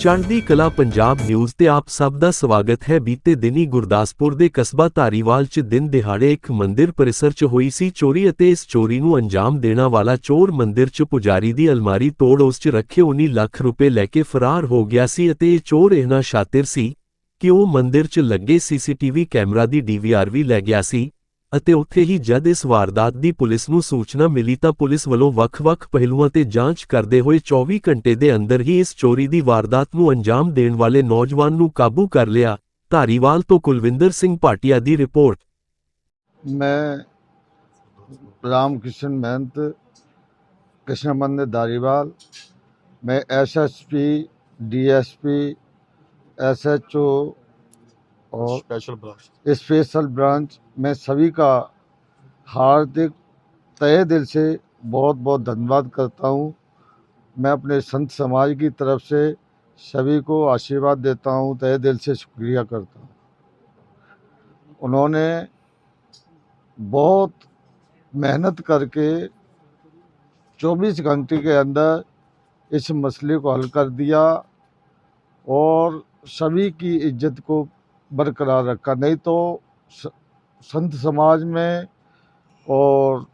ਚੜ੍ਹਦੀ ਕਲਾ ਪੰਜਾਬ ਨਿਊਜ਼ ਤੇ ਆਪ ਸਭ ਦਾ ਸਵਾਗਤ ਹੈ। ਬੀਤੇ ਦਿਨੀ ਗੁਰਦਾਸਪੁਰ ਦੇ ਕਸਬਾ ਧਾਰੀਵਾਲ 'ਚ ਦਿਨ ਦਿਹਾੜੇ ਇੱਕ ਮੰਦਿਰ ਪਰਿਸਰ 'ਚ ਹੋਈ ਸੀ। ਚੋਰੀ ਅਤੇ ਇਸ ਚੋਰੀ ਨੂੰ ਅੰਜਾਮ ਦੇਣਾ ਵਾਲਾ ਚੋਰ ਮੰਦਿਰ 'ਚ ਪੁਜਾਰੀ ਦੀ ਅਲਮਾਰੀ ਤੋੜ ਉਸ 'ਚ ਰੱਖੇ 19 ਲੱਖ ਰੁਪਏ ਲੈ ਕੇ ਫਰਾਰ ਹੋ ਗਿਆ ਸੀ ਅਤੇ ਇਹ ਚੋਰ ਇਹਨਾਂ ਸ਼ਾਤਿਰ ਸੀ ਕਿ ਉਹ ਮੰਦਿਰ 'ਚ ਲੱਗੇ ਸੀਸੀਟੀਵੀ ਕੈਮਰਾ ਦੀ ਡੀਵੀਆਰ ਵੀ ਲੈ ਗਿਆ ਸੀ। ਅਤੇ ਉੱਥੇ ਹੀ ਜਦ ਇਸ ਵਾਰਦਾਤ ਦੀ ਪੁਲਿਸ ਨੂੰ ਸੂਚਨਾ ਮਿਲੀ ਤਾਂ ਪੁਲਿਸ ਵੱਲੋਂ ਵੱਖ-ਵੱਖ ਪਹਿਲੂਆਂ ਤੇ ਜਾਂਚ ਕਰਦੇ ਹੋਏ 24 ਘੰਟੇ ਦੇ ਅੰਦਰ ਹੀ ਇਸ ਚੋਰੀ ਦੀ ਵਾਰਦਾਤ ਨੂੰ ਅੰਜਾਮ ਦੇਣ ਵਾਲੇ ਨੌਜਵਾਨ ਨੂੰ ਕਾਬੂ ਕਰ ਲਿਆ। ਧਾਰੀਵਾਲ ਤੋਂ ਕੁਲਵਿੰਦਰ ਸਿੰਘ ਪਾਟਿਆ ਦੀ ਰਿਪੋਰਟ। ਮੈਂ ਰਾਮ ਕਿਸ਼ਨ ਮਹੰਤ ਕ੍ਰਿਸ਼ਨਮੰਦ ਧਾਰੀਵਾਲ, ਮੈਂ ਐਸਐਸਪੀ ਡੀਐਸਪੀ ਐਸਐਚਓ और स्पेशल ब्रांच स्पेशल ब्रांच में सभी का हार्दिक तय दिल से बहुत बहुत धन्यवाद करता हूँ। मैं अपने संत समाज की तरफ़ से सभी को आशीर्वाद देता हूँ तय दिल से शुक्रिया करता हूँ। उन्होंने बहुत मेहनत करके 24 घंटे के अंदर इस मसले को हल कर दिया और सभी की इज़्ज़त को बरकरार रखा। नहीं तो संत समाज में और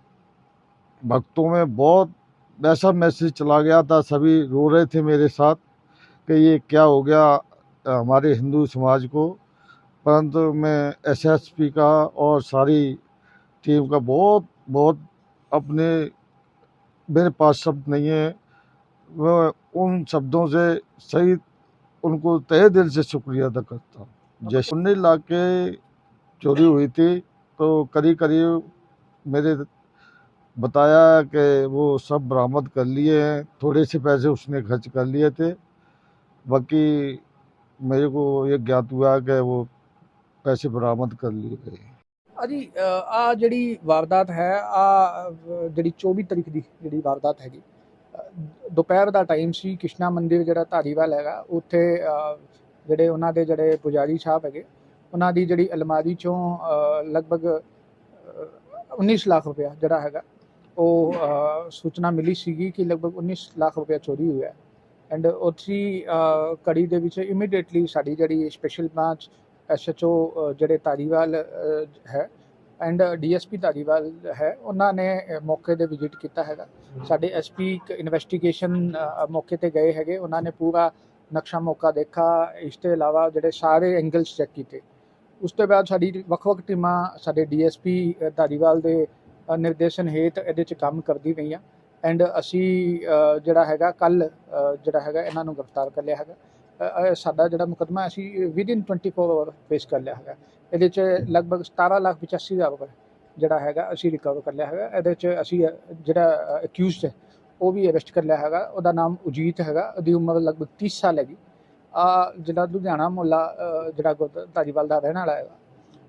भक्तों में बहुत वैसा मैसेज चला गया था, सभी रो रहे थे मेरे साथ, कि ये क्या हो गया हमारे हिंदू समाज को। परंतु मैं एसएसपी का और सारी टीम का बहुत बहुत अपने, मेरे पास शब्द नहीं है। मैं उन शब्दों से सही उनको तहे दिल से शुक्रिया अदा करता हूँ। जैसे उन्नीस लाख के चोरी हुई थी तो करीब करीब मेरे बताया कि वो सब बरामद कर लिए हैं थोड़े से पैसे उसने खर्च कर लिए थे बाकी मेरे को ये ज्ञात हुआ कि वो पैसे बरामद कर लिए गए ਅਜੀ ਆ ਜਿਹੜੀ ਵਾਰਦਾਤ ਹੈ ਆ ਜਿਹੜੀ 24 ਤਰੀਕ ਦੀ ਜਿਹੜੀ ਵਾਰਦਾਤ ਹੈਗੀ ਅ, ਦੁਪਹਿਰ ਦਾ ਟਾਈਮ ਸੀ ਕ੍ਰਿਸ਼ਨਾ ਮੰਦਿਰ ਜਿਹੜਾ ਧਾਰੀਵਾਲ ਹੈਗਾ ਉੱਥੇ ਅ, ਜਿਹੜੇ ਉਹਨਾਂ ਦੇ ਜਿਹੜੇ ਪੁਜਾਰੀ ਸਾਹਿਬ ਹੈਗੇ ਉਹਨਾਂ ਦੀ ਜਿਹੜੀ ਅਲਮਾਰੀ ਚੋਂ ਲਗਭਗ ਅ, 19 ਲੱਖ ਰੁਪਇਆ ਜਿਹੜਾ ਹੈਗਾ ਉਹ ਸੂਚਨਾ ਮਿਲੀ ਸੀਗੀ ਕਿ ਲਗਭਗ 19 ਲੱਖ ਰੁਪਇਆ ਚੋਰੀ ਹੋਇਆ ਐਂਡ ਉੱਥੀ ਅ, ਕੜੀ ਦੇ ਵਿੱਚ ਇਮੀਡੀਏਟਲੀ ਸਾਡੀ ਜਿਹੜੀ ਸਪੈਸ਼ਲ ਬ੍ਰਾਂਚ ਐਸਐਚਓ ਜਿਹੜੇ ਧਾਰੀਵਾਲ ਹੈ ਐਂਡ ਡੀਐਸਪੀ ਧਾਰੀਵਾਲ ਹੈ ਉਹਨਾਂ ਨੇ ਮੌਕੇ ਤੇ ਵਿਜ਼ਿਟ ਕੀਤਾ ਹੈਗਾ। ਸਾਡੇ ਐਸਪੀ ਇਨਵੈਸਟੀਗੇਸ਼ਨ ਮੌਕੇ ਤੇ ਗਏ ਹੈਗੇ ਉਹਨਾਂ ਨੇ ਪੂਰਾ ਨਕਸ਼ਾ ਮੌਕਾ ਦੇਖਾ, ਇਸ ਤੋਂ ਇਲਾਵਾ ਜਿਹੜੇ ਸਾਰੇ ਐਂਗਲਸ ਚੈੱਕ ਕੀਤੇ। ਉਸ ਤੋਂ ਬਾਅਦ ਸਾਡੀ ਵੱਖ-ਵੱਖ ਟੀਮਾਂ, ਸਾਡੇ ਡੀਐਸਪੀ ਧਾਰੀਵਾਲ ਦੇ ਨਿਰਦੇਸ਼ਨ ਹੇਠ ਇਹਦੇ 'ਚ ਕੰਮ ਕਰਦੀ ਪਈਆਂ। ਐਂਡ ਅਸੀਂ ਜਿਹੜਾ ਹੈਗਾ ਕੱਲ ਜਿਹੜਾ ਹੈਗਾ, ਇਹਨਾਂ ਨੂੰ ਗ੍ਰਿਫਤਾਰ ਕਰ ਲਿਆ ਹੈਗਾ। ਸਾਡਾ ਜਿਹੜਾ ਮੁਕਦਮਾ, ਅਸੀਂ ਵਿਦਿਨ 24 ਆਵਰ ਪੇਸ਼ ਕਰ ਲਿਆ ਹੈਗਾ। ਇਹਦੇ 'ਚ ਲਗਭਗ 17 ਲੱਖ 85 ਹਜ਼ਾਰ ਰੁਪਏ ਜਿਹੜਾ ਹੈਗਾ, ਅਸੀਂ ਰਿਕਵਰ ਕਰ ਲਿਆ ਹੈਗਾ। ਇਹਦੇ 'ਚ ਅਸੀਂ ਜਿਹੜਾ ਅਕਿਊਜ਼ਡ ਹੈ ਉਹ ਵੀ ਅਰੈਸਟ ਕਰ ਲਿਆ ਹੈਗਾ, ਉਹਦਾ ਨਾਮ ਉਜੀਤ ਹੈਗਾ, ਉਹਦੀ ਉਮਰ ਲਗਭਗ 30 ਸਾਲ ਹੈਗੀ। ਆ ਜਿਹੜਾ ਲੁਧਿਆਣਾ ਮੁਹੱਲਾ ਜਿਹੜਾ ਗੁਰਦ- ਧਾਰੀਵਾਲ ਦਾ ਰਹਿਣ ਵਾਲਾ ਹੈਗਾ।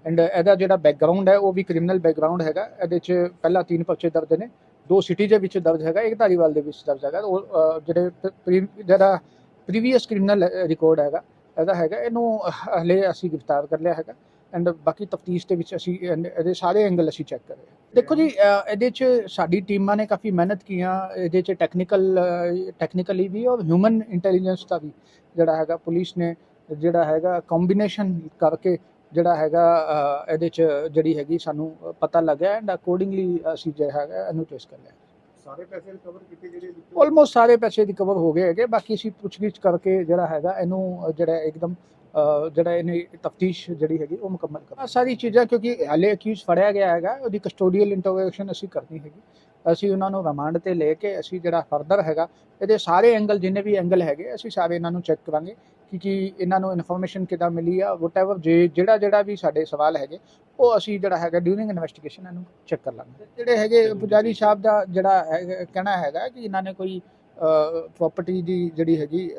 ਐਂਡ ਇਹਦਾ ਜਿਹੜਾ ਬੈਕਗ੍ਰਾਉਂਡ ਹੈ, ਉਹ ਵੀ ਕ੍ਰਿਮੀਨਲ ਬੈਕਗ੍ਰਾਉਂਡ ਹੈਗਾ। ਇਹਦੇ 'ਚ ਪਹਿਲਾਂ ਤਿੰਨ ਪਰਚੇ ਦਰਜ ਨੇ, ਦੋ ਸਿਟੀ ਦੇ ਵਿੱਚ ਦਰਜ ਹੈਗਾ, ਇੱਕ ਧਾਰੀਵਾਲ ਦੇ ਵਿੱਚ ਦਰਜ ਹੈਗਾ। ਉਹ ਜਿਹੜੇ ਜਿਹੜਾ ਪ੍ਰੀਵੀਅਸ ਕ੍ਰਿਮੀਨਲ ਰਿਕਾਰਡ ਹੈਗਾ, ਇਹਦਾ ਹੈਗਾ। ਇਹਨੂੰ ਹਲੇ ਅਸੀਂ ਗ੍ਰਿਫਤਾਰ ਕਰ ਲਿਆ ਹੈਗਾ। ਐਂਡ ਬਾਕੀ ਤਫਤੀਸ਼ ਦੇ ਵਿੱਚ ਅਸੀਂ ਇਹਦੇ ਸਾਰੇ ਐਂਗਲ ਅਸੀਂ ਚੈੱਕ ਕਰ ਰਹੇ ਹਾਂ। ਦੇਖੋ ਜੀ ਇਹਦੇ 'ਚ ਸਾਡੀ ਟੀਮਾਂ ਨੇ ਕਾਫੀ ਮਿਹਨਤ ਕੀਆਂ। ਇਹਦੇ 'ਚ ਟੈਕਨੀਕਲ ਟੈਕਨੀਕਲੀ ਵੀ ਔਰ ਹਿਊਮਨ ਇੰਟੈਲੀਜੈਂਸ ਦਾ ਵੀ ਜਿਹੜਾ ਹੈਗਾ ਪੁਲਿਸ ਨੇ ਜਿਹੜਾ ਹੈਗਾ ਕੰਬੀਨੇਸ਼ਨ ਕਰਕੇ ਜਿਹੜਾ ਹੈਗਾ ਇਹਦੇ 'ਚ ਜਿਹੜੀ ਹੈਗੀ ਸਾਨੂੰ ਪਤਾ ਲੱਗਿਆ ਐਂਡ ਅਕੋਰਡਿੰਗਲੀ ਅਸੀਂ ਜਿਹੜਾ ਹੈਗਾ ਇਹਨੂੰ ਟੈਸਟ ਕਰ ਲਿਆ। ਸਾਰੇ ਪੈਸੇ ਰਿਕਵਰ ਕੀਤੇ ਜਿਹੜੇ ਆਲਮੋਸਟ ਸਾਰੇ ਪੈਸੇ ਰਿਕਵਰ ਹੋ ਗਏ ਹੈਗੇ। ਬਾਕੀ ਅਸੀਂ ਪੁੱਛਗਿੱਛ ਕਰਕੇ ਜਿਹੜਾ ਹੈਗਾ ਇਹਨੂੰ ਜਿਹੜਾ ਇੱਕਦਮ ਜਿਹੜਾ ਇਹਨੇ ਤਫਤੀਸ਼ ਜਿਹੜੀ ਹੈਗੀ ਉਹ ਮੁਕੰਮਲ ਕਰ ਸਾਰੀ ਚੀਜ਼ਾਂ ਕਿਉਂਕਿ ਹਲੇ ਅਕਿਊਜ਼ ਫੜਿਆ ਗਿਆ ਹੈਗਾ ਉਹਦੀ ਕਸਟੋਡੀਅਲ ਇੰਟਰੋਗੇਸ਼ਨ ਅਸੀਂ ਕਰਨੀ ਹੈਗੀ। ਅਸੀਂ ਉਹਨਾਂ ਨੂੰ ਰਿਮਾਂਡ ਤੇ ਲੈ ਕੇ ਅਸੀਂ ਜਿਹੜਾ ਫਰਦਰ ਹੈਗਾ ਇਹਦੇ ਸਾਰੇ ਐਂਗਲ ਜਿੰਨੇ ਵੀ ਐਂਗਲ ਹੈਗੇ ਅਸੀਂ ਸਾਰੇ ਇਹਨਾਂ ਨੂੰ ਚੈੱਕ ਕਰਾਂਗੇ ਕਿ ਕੀ ਇਹਨਾਂ ਨੂੰ ਇਨਫੋਰਮੇਸ਼ਨ ਕਿੱਦਾਂ ਮਿਲੀ ਆ ਵਟਐਵਰ ਜੇ ਜਿਹੜਾ ਜਿਹੜਾ ਵੀ ਸਾਡੇ ਸਵਾਲ ਹੈਗੇ ਉਹ ਅਸੀਂ ਜਿਹੜਾ ਹੈਗਾ ਡਿਊਰਿੰਗ ਇਨਵੈਸਟੀਗੇਸ਼ਨ ਇਹਨੂੰ ਚੈੱਕ ਕਰ ਲਾਂਗੇ। ਜਿਹੜੇ ਹੈਗੇ ਪੁਜਾਰੀ ਸਾਹਿਬ ਦਾ ਜਿਹੜਾ ਕਹਿਣਾ ਹੈਗਾ ਕਿ ਇਹਨਾਂ ਨੇ ਕੋਈ ਪ੍ਰਾਪਰਟੀ ਦੀ ਜਿਹੜੀ ਹੈਗੀ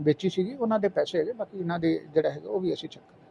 ਵੇਚੀ ਸੀਗੀ, ਉਹਨਾਂ ਦੇ ਪੈਸੇ ਹੈਗੇ, ਬਾਕੀ ਇਹਨਾਂ ਦੇ ਜਿਹੜਾ ਹੈਗਾ, ਉਹ ਵੀ ਅਸੀਂ ਚੈੱਕ ਕਰਾਂਗੇ